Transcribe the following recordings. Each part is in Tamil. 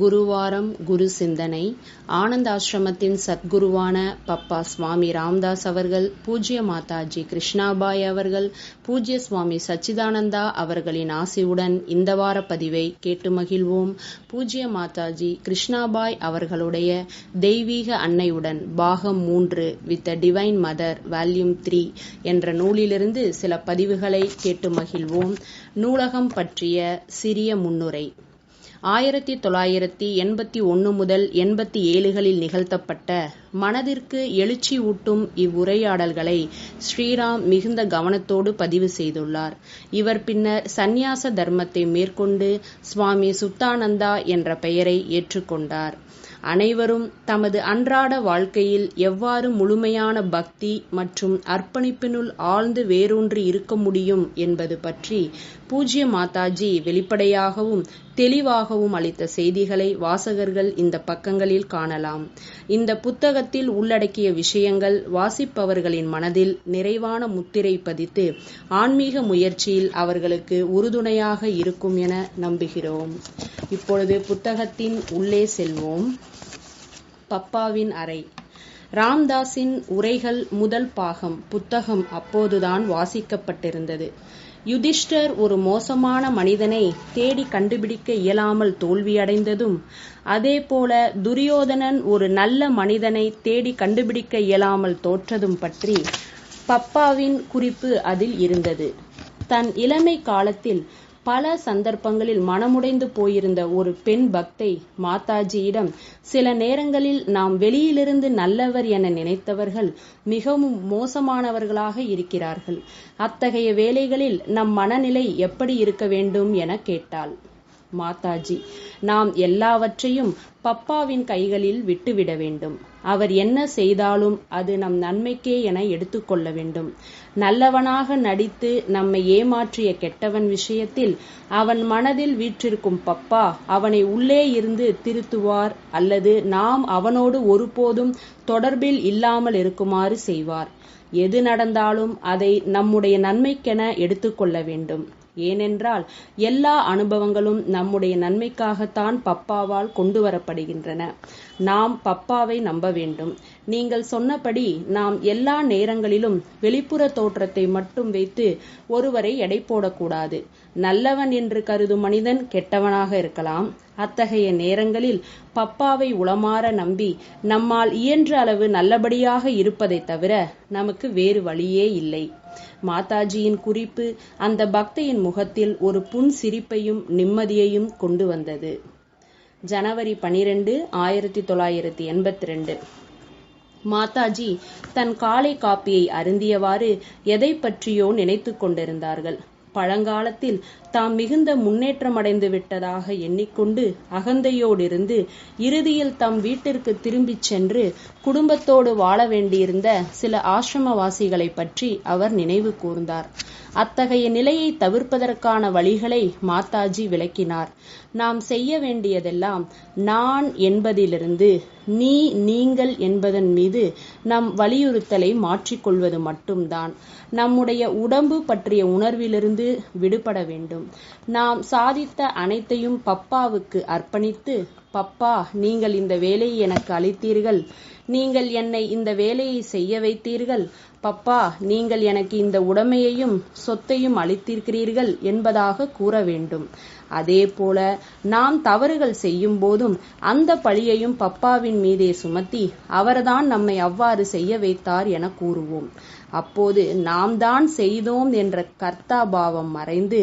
குருவாரம் குரு சிந்தனை. ஆனந்த ஆசிரமத்தின் சத்குருவான பப்பா சுவாமி ராம்தாஸ் அவர்கள் பூஜ்ய மாதாஜி கிருஷ்ணாபாய் அவர்கள் பூஜ்ய சுவாமி சச்சிதானந்தா அவர்களின் ஆசையுடன் இந்த வார பதிவை கேட்டு மகிழ்வோம். பூஜ்ய மாதாஜி கிருஷ்ணாபாய் அவர்களுடைய தெய்வீக அன்னையுடன் பாகம் மூன்று with the divine mother volume three என்ற நூலிலிருந்து சில பதிவுகளை கேட்டு மகிழ்வோம். நூலகம் பற்றிய சிறிய முன்னுரை. ஆயிரத்தி தொள்ளாயிரத்தி எண்பத்தி ஒன்று முதல் எண்பத்தி ஏழுகளில் நிகழ்த்தப்பட்ட மனதிற்கு எழுச்சி ஊட்டும் இவ்வுரையாடல்களை ஸ்ரீராம் மிகுந்த கவனத்தோடு பதிவு செய்துள்ளார். இவர் பின்னர் சந்நியாச தர்மத்தை மேற்கொண்டு சுவாமி சுத்தானந்தா என்ற பெயரை ஏற்றுக்கொண்டார். அனைவரும் தமது அன்றாட வாழ்க்கையில் எவ்வாறு முழுமையான பக்தி மற்றும் அர்ப்பணிப்பினுள் ஆழ்ந்து வேரூன்றி இருக்க முடியும் என்பது பற்றி பூஜ்ய மாதாஜி வெளிப்படையாகவும் தெளிவாகவும் அளித்த செய்திகளை வாசகர்கள் இந்த பக்கங்களில் காணலாம். இந்த புத்தகத்தில் உள்ளடக்கிய விஷயங்கள் வாசிப்பவர்களின் மனதில் நிறைவான முத்திரை பதித்து ஆன்மீக முயற்சியில் அவர்களுக்கு உறுதுணையாக இருக்கும் என நம்புகிறோம். இப்பொழுது புத்தகத்தின் உள்ளே செல்வோம். பப்பாவின் அறை. ராம்தாஸின் உரைகள் முதல் பாகம் புத்தகம் அப்போதுதான் வாசிக்கப்பட்டிருந்தது. யுதிஷ்டர் ஒரு மோசமான மனிதனை தேடி கண்டுபிடிக்க இயலாமல் தோல்வியடைந்ததும் அதேபோல துரியோதனன் ஒரு நல்ல மனிதனை தேடி கண்டுபிடிக்க இயலாமல் தோற்றதும் பற்றி பப்பாவின் குறிப்பு அதில் இருந்தது. தன் இளமை காலத்தில் பல சந்தர்ப்பங்களில் மனமுடைந்து போயிருந்த ஒரு பெண் பக்தை மாதாஜியிடம் சில நேரங்களில் நாம் வெளியிலிருந்து நல்லவர் என நினைத்தவர்கள் மிகவும் மோசமானவர்களாக இருக்கிறார்கள். அத்தகைய வேளைகளில் நம் மனநிலை எப்படி இருக்க வேண்டும் என கேட்டாள். மாதாஜி நாம் எல்லாவற்றையும் பப்பாவின் கைகளில் விட்டுவிட வேண்டும். அவர் என்ன செய்தாலும் அது நம் நன்மைக்கே என எடுத்துக்கொள்ள வேண்டும். நல்லவனாக நடித்து நம்மை ஏமாற்றிய கெட்டவன் விஷயத்தில் அவன் மனதில் வீற்றிருக்கும் பப்பா அவனை உள்ளே இருந்து திருத்துவார் அல்லது நாம் அவனோடு ஒருபோதும் தொடர்பில் இல்லாமல் இருக்குமாறு செய்வார். எது நடந்தாலும் அதை நம்முடைய நன்மைக்கென எடுத்துக்கொள்ள வேண்டும். ஏனென்றால் எல்லா அனுபவங்களும் நம்முடைய நன்மைக்காகத்தான் பப்பாவால் கொண்டு வரப்படுகின்றன நாம் பப்பாவை நம்ப வேண்டும். நீங்கள் சொன்னபடி நாம் எல்லா நேரங்களிலும் வெளிப்புற தோற்றத்தை மட்டும் வைத்து ஒருவரை எடை போடக்கூடாது. நல்லவன் என்று கருதும் மனிதன் கெட்டவனாக இருக்கலாம். அத்தகைய நேரங்களில் பப்பாவை உளமாற நம்பி நம்மால் இயன்ற அளவு நல்லபடியாக இருப்பதை தவிர நமக்கு வேறு வழியே இல்லை. மாதாஜியின் குறிப்பு அந்த பக்தையின் முகத்தில் ஒரு புன் சிரிப்பையும் நிம்மதியையும் கொண்டு வந்தது. ஜனவரி பனிரெண்டு ஆயிரத்தி தொள்ளாயிரத்தி எண்பத்தி ரெண்டு. மாதாஜி தன் காலை காப்பியை அருந்தியவாறு எதை பற்றியோ நினைத்து கொண்டிருந்தார்கள். பழங்காலத்தில் தாம் மிகுந்த முன்னேற்றமடைந்து விட்டதாக எண்ணிக்கொண்டு அகந்தையோடிருந்து இறுதியில் தம் வீட்டிற்கு திரும்பிச் சென்று குடும்பத்தோடு வாழ வேண்டியிருந்த சில ஆசிரமவாசிகளை பற்றி அவர் நினைவு கூர்ந்தார். அத்தகைய நிலையை தவிர்ப்பதற்கான வழிகளை மாதாஜி விளக்கினார். நாம் செய்ய வேண்டியதெல்லாம் நான் என்பதிலிருந்து நீ நீங்கள் என்பதன் மீது நம் வலியுறுத்தலை மாற்றிக்கொள்வது மட்டும்தான். நம்முடைய உடம்பு பற்றிய உணர்விலிருந்து விடுபட வேண்டும். நாம் சாதித்த அனைத்தையும் பப்பாவுக்கு அர்ப்பணித்து பப்பா நீங்கள் இந்த வேலையை எனக்கு அளித்தீர்கள். நீங்கள் என்னை இந்த வேலையை செய்ய வைத்தீர்கள். பப்பா நீங்கள் எனக்கு இந்த உடமையையும் சொத்தையும் அளித்திருக்கிறீர்கள் என்பதாக கூற வேண்டும். அதே போல நாம் தவறுகள் செய்யும் போதும் அந்த பழியையும் பப்பாவின் மீதே சுமத்தி அவர்தான் நம்மை அவ்வாறு செய்ய வைத்தார் என கூறுவோம். அப்போது நாம் தான் செய்தோம் என்ற கர்த்தாபாவம் மறைந்து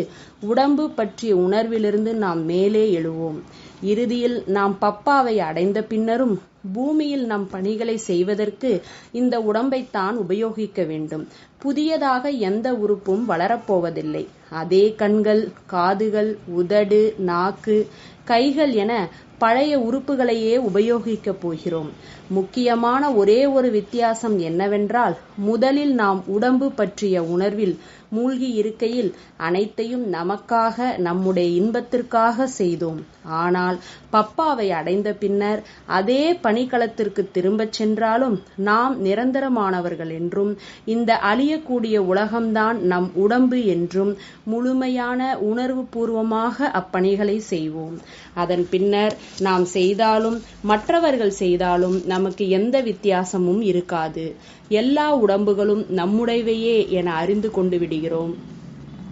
உடம்பு பற்றிய உணர்விலிருந்து நாம் மேலே எழுவோம். இறுதியில் நாம் பப்பாவை அடைந்த பின்னரும் பூமியில் நம் பணிகளை செய்வதற்கு இந்த உடம்பைத்தான் உபயோகிக்க வேண்டும். புதியதாக எந்த உறுப்பும் வளரப்போவதில்லை. அதே கண்கள் காதுகள் உதடு நாக்கு கைகள் என பழைய உறுப்புகளையே உபயோகிக்கப் போகிறோம். முக்கியமான ஒரே ஒரு வித்தியாசம் என்னவென்றால் முதலில் நாம் உடம்பு பற்றிய உணர்வில் மூழ்கி இருக்கையில் அனைத்தையும் நமக்காக நம்முடைய இன்பத்திற்காக செய்தோம். ஆனால் பப்பாவை அடைந்த பின்னர் அதே பணிக்களத்திற்கு திரும்பச் சென்றாலும் நாம் நிரந்தரமானவர்கள் என்றும் இந்த அழியக்கூடிய உலகம்தான் நம் உடம்பு என்றும் முழுமையான உணர்வு பூர்வமாக அப்பணிகளை செய்வோம். அதன் பின்னர் நாம் செய்தாலும் மற்றவர்கள் செய்தாலும் நமக்கு எந்த வித்தியாசமும் இருக்காது. எல்லா உடம்புகளும் நம்முடையவையே என அறிந்து கொண்டு விடுகிறோம்.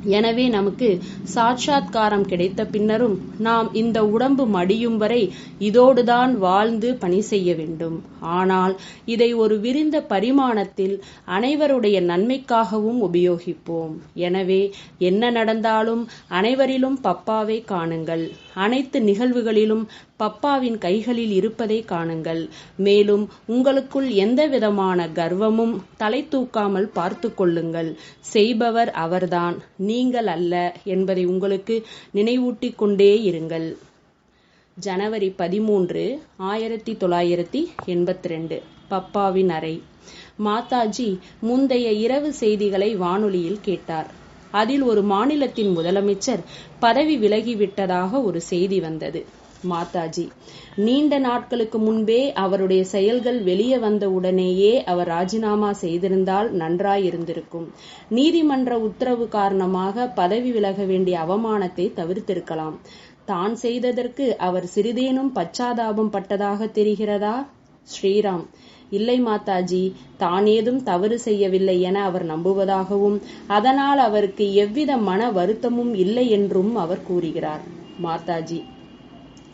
எனவே நமக்கு சாட்சாத்காரம் கிடைத்த பின்னரும் நாம் இந்த உடம்பு மடியும் வரை இதோடுதான் வாழ்ந்து பணி செய்ய வேண்டும். ஆனால் இதை ஒரு விரிந்த பரிமாணத்தில் அனைவருடைய நன்மைக்காகவும் உபயோகிப்போம். எனவே என்ன நடந்தாலும் அனைவரிலும் பப்பாவை காணுங்கள். அனைத்து நிகழ்வுகளிலும் பப்பாவின் கைகளில் இருப்பதை காணுங்கள். மேலும் உங்களுக்குள் எந்த விதமான கர்வமும் தலை தூக்காமல் பார்த்து கொள்ளுங்கள். செய்பவர் அவர்தான். நீங்கள் அல்ல என்பதை உங்களுக்கு நினைவூட்டிக் கொண்டே இருங்கள். ஜனவரி பதிமூன்று ஆயிரத்தி தொள்ளாயிரத்தி எண்பத்தி ரெண்டு பப்பாவின் அறை. மாதாஜி முந்தைய இரவு செய்திகளை வானொலியில் கேட்டார். அதில் ஒரு மாநிலத்தின் முதலமைச்சர் பதவி விலகிவிட்டதாக ஒரு செய்தி வந்தது. மாதாஜி. நீண்ட நாட்களுக்கு முன்பே அவருடைய செயல்கள் வெளியே வந்த உடனேயே அவர் ராஜினாமா செய்திருந்தால் நன்றாயிருந்திருக்கும். நீதிமன்ற உத்தரவு காரணமாக பதவி விலக வேண்டிய அவமானத்தை தவிர்த்திருக்கலாம். தான் செய்ததற்கு அவர் சிறிதேனும் பச்சாதாபம் பட்டதாக தெரிகிறதா? ஸ்ரீராம். இல்லை மாதாஜி தான் ஏதும் தவறு செய்யவில்லை என அவர் நம்புவதாகவும் அதனால் அவருக்கு எவ்வித மன வருத்தமும் இல்லை என்றும் அவர் கூறுகிறார். மாதாஜி.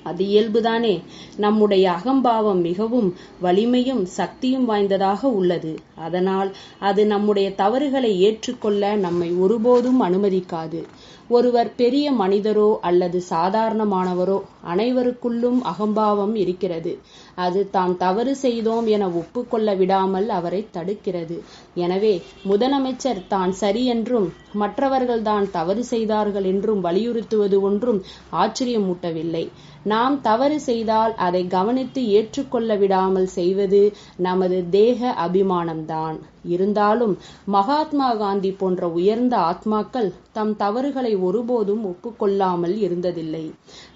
அது இயல்புதானே. நம்முடைய அகம்பாவம் மிகவும் வலிமையும் சக்தியும் வாய்ந்ததாக உள்ளது. அதனால் அது நம்முடைய தவறுகளை ஏற்றுக்கொள்ள நம்மை ஒருபோதும் அனுமதிக்காது. ஒருவர் பெரிய மனிதரோ அல்லது சாதாரணமானவரோ அனைவருக்குள்ளும் அகம்பாவம் இருக்கிறது. அது தாம் தவறு செய்தோம் என ஒப்புக்கொள்ள விடாமல் அவரை தடுக்கிறது. எனவே முதலமைச்சர் தான் சரி என்றும் மற்றவர்கள் தான் தவறு செய்தார்கள் என்றும் வலியுறுத்துவது ஒன்றும் ஆச்சரியமூட்டவில்லை நாம் தவறு செய்தால் அதை கவனித்து ஏற்றுக்கொள்ள விடாமல் செய்வது நமது தேக அபிமானம்தான். இருந்தாலும் மகாத்மா காந்தி போன்ற உயர்ந்த ஆத்மாக்கள் தம் தவறுகளை ஒருபோதும் ஒப்புக்கொள்ளாமல் இருந்ததில்லை.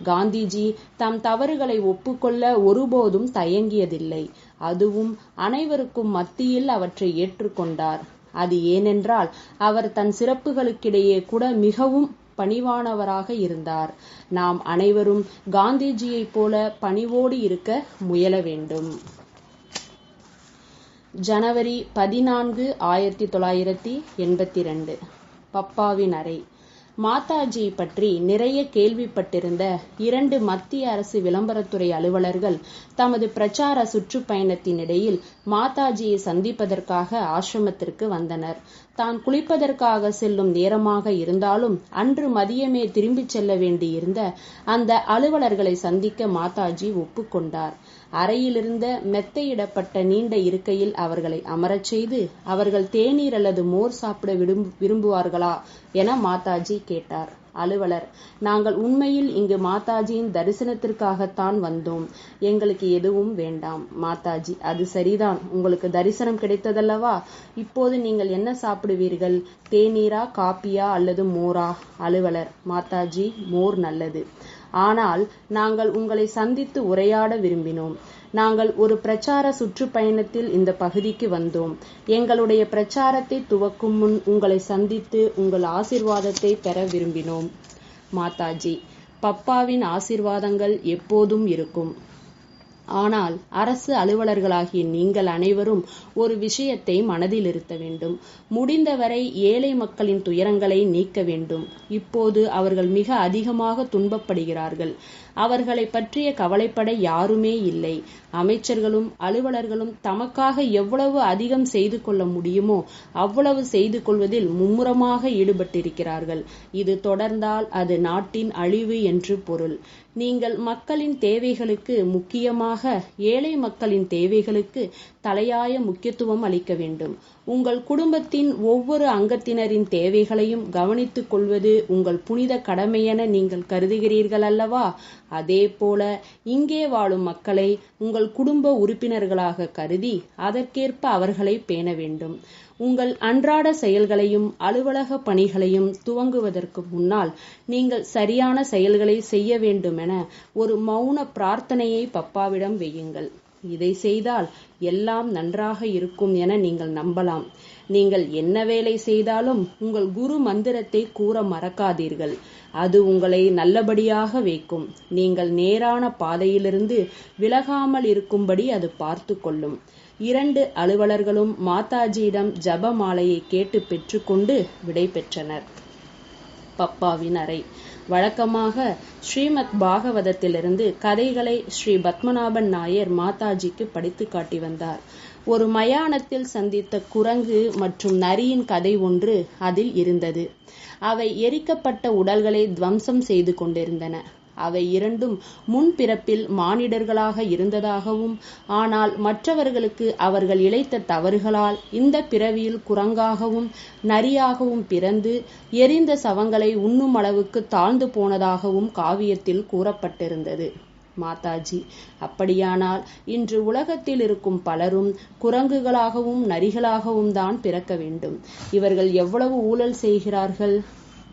காந்திஜி தம் தவறுகளை ஒப்புக்கொள்ள ஒருபோதும் தயங்கியதில்லை. அதுவும் அனைவருக்கும் மத்தியில் அவற்றை ஏற்றுக்கொண்டார். அது ஏனென்றால் அவர் தன் சிறப்புகளுக்கிடையே கூட மிகவும் பணிவானவராக இருந்தார். நாம் அனைவரும் காந்திஜியைப் போல பணிவோடு இருக்க முயல வேண்டும். ஜனவரி பதினான்கு ஆயிரத்தி தொள்ளாயிரத்தி எண்பத்தி ரெண்டு. பப்பாவின் அறை. மாதாஜி பற்றி நிறைய கேள்விப்பட்டிருந்த இரண்டு மத்திய அரசு விளம்பரத்துறை அலுவலர்கள் தமது பிரச்சார சுற்றுப்பயணத்தின் இடையில் மாதாஜியை சந்திப்பதற்காக ஆசிரமத்திற்கு வந்தனர். தான் குளிப்பதற்காக செல்லும் நேரமாக இருந்தாலும் அன்று மதியமே திரும்பிச் செல்ல வேண்டியிருந்த அந்த அலுவலர்களை சந்திக்க மாதாஜி ஒப்புக்கொண்டார் அறையிலிருந்த மெத்தையிடப்பட்ட நீண்ட இருக்கையில் அவர்களை அமரச் செய்து அவர்கள் தேநீர் அல்லது மோர் சாப்பிட விரும்பு விரும்புவார்களா? என மாதாஜி கேட்டார். அலுவலர். நாங்கள் உண்மையில் இங்கு மாதாஜியின் தரிசனத்திற்காகத்தான் வந்தோம். எங்களுக்கு எதுவும் வேண்டாம். மாதாஜி அது சரிதான். உங்களுக்கு தரிசனம் கிடைத்ததல்லவா? இப்போது நீங்கள் என்ன சாப்பிடுவீர்கள்? தேநீரா காப்பியா அல்லது மோரா? அலுவலர் மாதாஜி மோர் நல்லது. ஆனால் நாங்கள் உங்களை சந்தித்து உரையாட விரும்பினோம். நாங்கள் ஒரு பிரச்சார சுற்றுப்பயணத்தில் இந்த பகுதிக்கு வந்தோம். எங்களுடைய பிரச்சாரத்தை துவக்கும் முன் உங்களை சந்தித்து உங்கள் ஆசிர்வாதத்தை பெற விரும்பினோம். மாதாஜி பப்பாவின் ஆசிர்வாதங்கள் எப்போதும் இருக்கும். ஆனால் அரசு அலுவலர்களாகிய நீங்கள் அனைவரும் ஒரு விஷயத்தை மனதில் இருத்த வேண்டும். முடிந்தவரை ஏழை மக்களின் துயரங்களை நீக்க வேண்டும். இப்போது அவர்கள் மிக அதிகமாக துன்பப்படுகிறார்கள். அவர்களை பற்றிய கவலைப்பட யாருமே இல்லை. அமைச்சர்களும் அலுவலர்களும் தமக்காக எவ்வளவு அதிகம் செய்து கொள்ள முடியுமோ அவ்வளவு செய்து கொள்வதில் மும்முரமாக ஈடுபட்டிருக்கிறார்கள். இது தொடர்ந்தால் அது நாட்டின் அழிவு என்று பொருள். நீங்கள் மக்களின் தேவைகளுக்கு முக்கியமாக ஏழை மக்களின் தேவைகளுக்கு தலையாய முக்கிய முக்கியத்துவம் அளிக்க வேண்டும். உங்கள் குடும்பத்தின் ஒவ்வொரு அங்கத்தினரின் தேவைகளையும் கவனித்துக் கொள்வது உங்கள் புனித கடமையென நீங்கள் கருதுகிறீர்கள் அல்லவா? அதே போல இங்கே வாழும் மக்களை உங்கள் குடும்ப உறுப்பினர்களாக கருதி அதற்கேற்ப அவர்களை பேண வேண்டும். உங்கள் அன்றாட செயல்களையும் அலுவலக பணிகளையும் துவங்குவதற்கு முன்னால் நீங்கள் சரியான செயல்களை செய்ய வேண்டும் என ஒரு மௌன பிரார்த்தனையை பப்பாவிடம் வையுங்கள். இதை செய்தால் எல்லாம் நன்றாக இருக்கும் என நீங்கள் நம்பலாம். நீங்கள் என்ன வேலை செய்தாலும் உங்கள் குரு மந்திரத்தை கூற மறக்காதீர்கள். அது உங்களை நல்லபடியாக வைக்கும். நீங்கள் நேரான பாதையிலிருந்து விலகாமல் இருக்கும்படி அது பார்த்து கொள்ளும். இரண்டு அலுவலர்களும் மாதாஜியிடம் ஜப மாலையை கேட்டு பெற்றுக்கொண்டு விடை பெற்றனர். பப்பாவின் அறை. வழக்கமாக ஸ்ரீமத் பாகவதத்திலிருந்து கதைகளை ஸ்ரீ பத்மநாபன் நாயர் மாதாஜிக்கு படித்து காட்டி வந்தார். ஒரு மயானத்தில் சந்தித்த குரங்கு மற்றும் நரியின் கதை ஒன்று அதில் இருந்தது. அவை எரிக்கப்பட்ட உடல்களை துவம்சம் செய்து கொண்டிருந்தன. அவை இரண்டும் முன்பிறப்பில் மானிடர்களாக இருந்ததாகவும் ஆனால் மற்றவர்களுக்கு அவர்கள் இழைத்த தவறுகளால் இந்த பிறவியில் குரங்காகவும் நரியாகவும் பிறந்து எரிந்த சவங்களை உண்ணும் அளவுக்கு தாழ்ந்து போனதாகவும் காவியத்தில் கூறப்பட்டிருந்தது. மாதாஜி அப்படியானால் இன்று உலகத்தில் இருக்கும் பலரும் குரங்குகளாகவும் நரிகளாகவும் தான் பிறக்க வேண்டும். இவர்கள் எவ்வளவு ஊழல் செய்கிறார்கள்?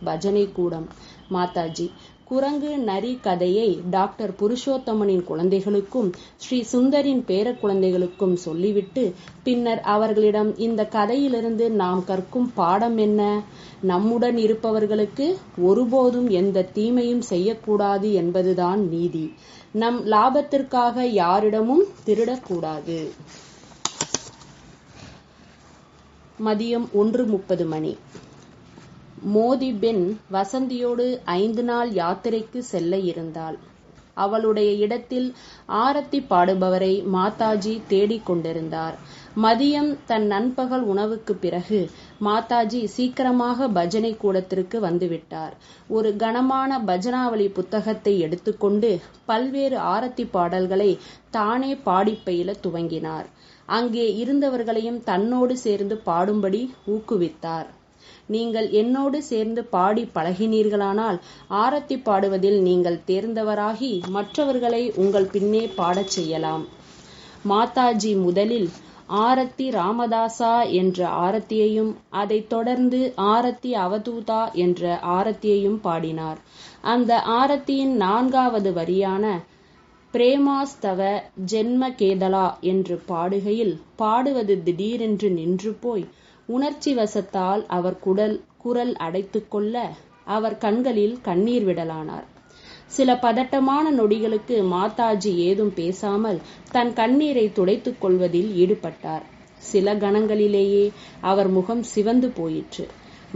பஜனை கூடம். மாதாஜி குரங்கு நரி கதையை டாக்டர் புருஷோத்தமனின் குழந்தைகளுக்கும் ஸ்ரீ சுந்தரின் பேர குழந்தைகளுக்கும் சொல்லிவிட்டு பின்னர் அவர்களிடம் இந்த கதையிலிருந்து நாம் கற்கும் பாடம் என்ன? நம்முடன் இருப்பவர்களுக்கு ஒருபோதும் எந்த தீமையும் செய்யக்கூடாது என்பதுதான் நீதி. நம் லாபத்திற்காக யாரிடமும் திருடக்கூடாது. மதியம் ஒன்று முப்பது மணி. மோதி பெண் வசந்தியோடு ஐந்து நாள் யாத்திரைக்கு செல்ல இருந்தாள். அவளுடைய இடத்தில் ஆரத்தி பாடுபவரை மாதாஜி தேடிக் கொண்டிருந்தார். மதியம் தன் நண்பகல் உணவுக்கு பிறகு மாதாஜி சீக்கிரமாக பஜனை கூடத்திற்கு வந்துவிட்டார். ஒரு கனமான பஜனாவளி புத்தகத்தை எடுத்துக்கொண்டு பல்வேறு ஆரத்தி பாடல்களை தானே பாடிப்பயில துவங்கினார். அங்கே இருந்தவர்களையும் தன்னோடு சேர்ந்து பாடும்படி ஊக்குவித்தார். நீங்கள் என்னோடு சேர்ந்து பாடி பழகினீர்களானால் ஆரத்தி பாடுவதில் நீங்கள் தேர்ந்தவராகி மற்றவர்களை உங்கள் பின்னே பாடச் செய்யலாம். மாதாஜி முதலில் ஆரத்தி ராமதாசா என்ற ஆரத்தியையும் அதைத் தொடர்ந்து ஆரத்தி அவதூதா என்ற ஆரத்தியையும் பாடினார். அந்த ஆரத்தியின் நான்காவது வரியான பிரேமாஸ்தவ ஜென்ம கேதலா என்று பாடுகையில் பாடுவது திடீரென்று நின்று போய் உணர்ச்சி வசத்தால் அவர் குடல் குரல் அடைத்துக்கொள்ள அவர் கண்களில் கண்ணீர் விடலானார். சில பதட்டமான நொடிகளுக்கு மாதாஜி ஏதும் பேசாமல் தன் கண்ணீரை துடைத்துக் கொள்வதில் ஈடுபட்டார். சில கணங்களிலேயே அவர் முகம் சிவந்து போயிற்று.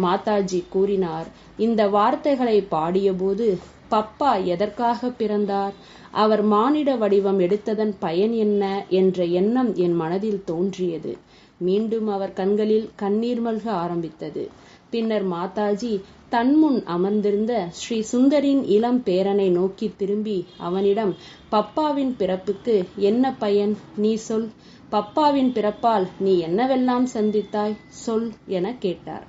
மாதாஜி கூறினார் இந்த வார்த்தைகளை பாடியபோது பப்பா எதற்காக பிறந்தார்? அவர் மானிட வடிவம் எடுத்ததன் பயன் என்ன? என்ற எண்ணம் என் மனதில் தோன்றியது. மீண்டும் அவர் கண்களில் கண்ணீர் மல்க ஆரம்பித்தது. பின்னர் மாதாஜி தன்முன் அமர்ந்திருந்த ஸ்ரீ சுந்தரின் இளம் பேரனை நோக்கி திரும்பி அவனிடம் பப்பாவின் பிறப்புக்கு என்ன பயன்? நீ சொல். பப்பாவின் பிறப்பால் நீ என்னவெல்லாம் சந்தித்தாய்? சொல் என கேட்டார்.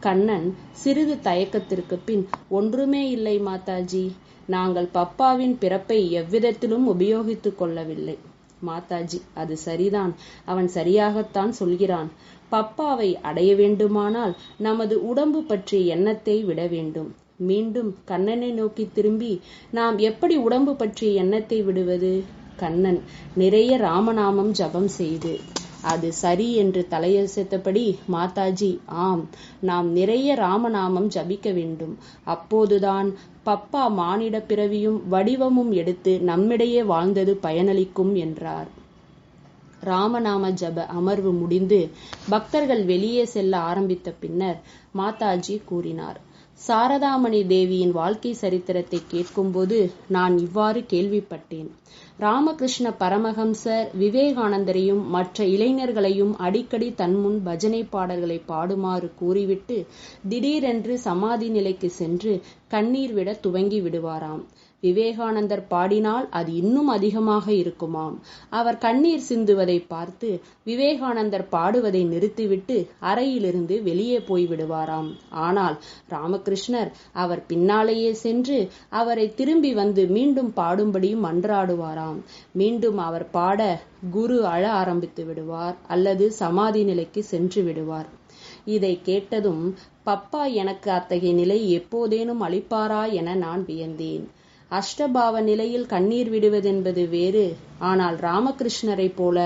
கண்ணன் சிறிது தயக்கத்திற்கு பின் ஒன்றுமே இல்லை மாதாஜி. நாங்கள் பப்பாவின் பிறப்பை எவ்விதத்திலும் உபயோகித்துக் கொள்ளவில்லை. மாதாஜி அது சரிதான். அவன் சரியாகத்தான் சொல்கிறான். பப்பாவை அடைய வேண்டுமானால் நமது உடம்பு பற்றிய எண்ணத்தை விட வேண்டும். மீண்டும் கண்ணனை நோக்கி திரும்பி நாம் எப்படி உடம்பு பற்றிய எண்ணத்தை விடுவது? கண்ணன் நிறைய ராமநாமம் ஜபம் செய்து. அது சரி என்று தலையசைத்தபடி மாதாஜி ஆம் நாம் நிறைய ராமநாமம் ஜபிக்க வேண்டும். அப்போதுதான் பப்பா மானிட பிறவியும் வடிவமும் எடுத்து நம்மிடையே வாழ்ந்தது பயனளிக்கும் என்றார். ராமநாம ஜப அமர்வு முடிந்து பக்தர்கள் வெளியே செல்ல ஆரம்பித்த பின்னர் மாதாஜி கூறினார். சாரதாமணி தேவியின் வாழ்க்கை சரித்திரத்தை கேட்கும்போது நான் இவ்வாறு கேள்விப்பட்டேன். ராமகிருஷ்ண பரமஹம்சர் விவேகானந்தரையும் மற்ற இளைஞர்களையும் அடிக்கடி தன்முன் பஜனை பாடல்களை பாடுமாறு கூறிவிட்டு திடீரென்று சமாதி நிலைக்கு சென்று கண்ணீர் விட துவங்கி விடுவாராம். விவேகானந்தர் பாடினால் அது இன்னும் அதிகமாக இருக்குமாம். அவர் கண்ணீர் சிந்துவதை பார்த்து விவேகானந்தர் பாடுவதை நிறுத்திவிட்டு அறையிலிருந்து வெளியே போய் விடுவாராம். ஆனால் ராமகிருஷ்ணர் அவர் பின்னாலேயே சென்று அவரை திரும்பி வந்து மீண்டும் பாடும்படி மன்றாடுவாராம் மீண்டும் அவர் பாட குரு அழ ஆரம்பித்து விடுவார் அல்லது சமாதி நிலைக்கு சென்று விடுவார். இதை கேட்டதும் பப்பா எனக்கு அத்தகைய நிலை எப்போதேனும் அளிப்பாரா என நான் வியந்தேன். அஷ்டபாவ நிலையில் கண்ணீர் விடுவதென்பது வேறு. ஆனால் ராமகிருஷ்ணரைப் போல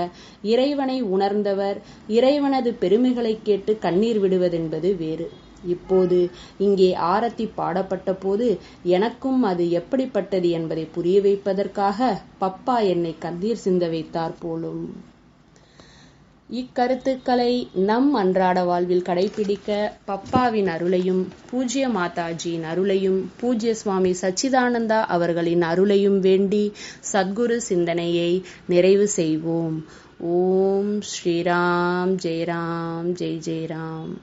இறைவனை உணர்ந்தவர் இறைவனது பெருமைகளைக் கேட்டு கண்ணீர் விடுவதென்பது வேறு. இப்போது இங்கே ஆரத்தி பாடப்பட்ட போது எனக்கும் அது எப்படிப்பட்டது என்பதை புரிய வைப்பதற்காக பப்பா என்னை கண்ணீர் சிந்த வைத்தார் போலும். இக்கருத்துக்களை நம் அன்றாட வாழ்வில் கடைபிடிக்க பப்பாவின் அருளையும் பூஜ்ய மாதாஜியின் அருளையும் பூஜ்ய சுவாமி சச்சிதானந்தா அவர்களின் அருளையும் வேண்டி சத்குரு சிந்தனையை நிறைவு செய்வோம். ஓம் ஸ்ரீராம் ஜெயராம் ஜெய் ஜெயராம்